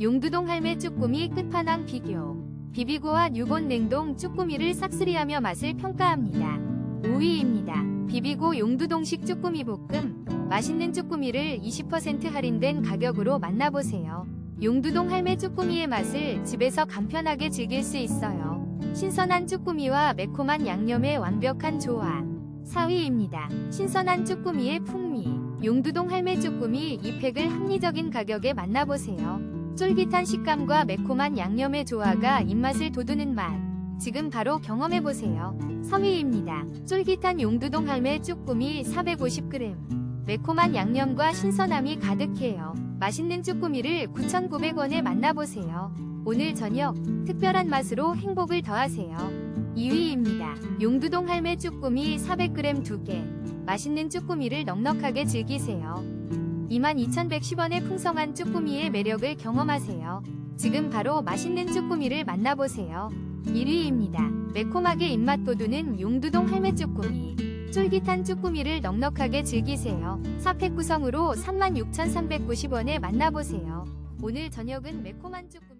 용두동 할매 쭈꾸미 끝판왕 비교. 비비고와 뉴본 냉동 쭈꾸미를 싹쓸이하며 맛을 평가합니다. 5위입니다. 비비고 용두동식 쭈꾸미 볶음. 맛있는 쭈꾸미를 20% 할인된 가격으로 만나보세요. 용두동 할매 쭈꾸미의 맛을 집에서 간편하게 즐길 수 있어요. 신선한 쭈꾸미와 매콤한 양념의 완벽한 조화. 4위입니다. 신선한 쭈꾸미의 풍미. 용두동 할매 쭈꾸미 2팩을 합리적인 가격에 만나보세요. 쫄깃한 식감과 매콤한 양념의 조화가 입맛을 돋우는 맛. 지금 바로 경험해보세요. 3위입니다. 쫄깃한 용두동 할매 쭈꾸미 450g. 매콤한 양념과 신선함이 가득해요. 맛있는 쭈꾸미를 9,900원에 만나보세요. 오늘 저녁 특별한 맛으로 행복을 더하세요. 2위입니다. 용두동 할매 쭈꾸미 400g 2개. 맛있는 쭈꾸미를 넉넉하게 즐기세요. 22,110원의 풍성한 쭈꾸미의 매력을 경험하세요. 지금 바로 맛있는 쭈꾸미를 만나보세요. 1위입니다. 매콤하게 입맛 돋우는 용두동 할매 쭈꾸미. 쫄깃한 쭈꾸미를 넉넉하게 즐기세요. 4팩 구성으로 36,390원에 만나보세요. 오늘 저녁은 매콤한 쭈꾸미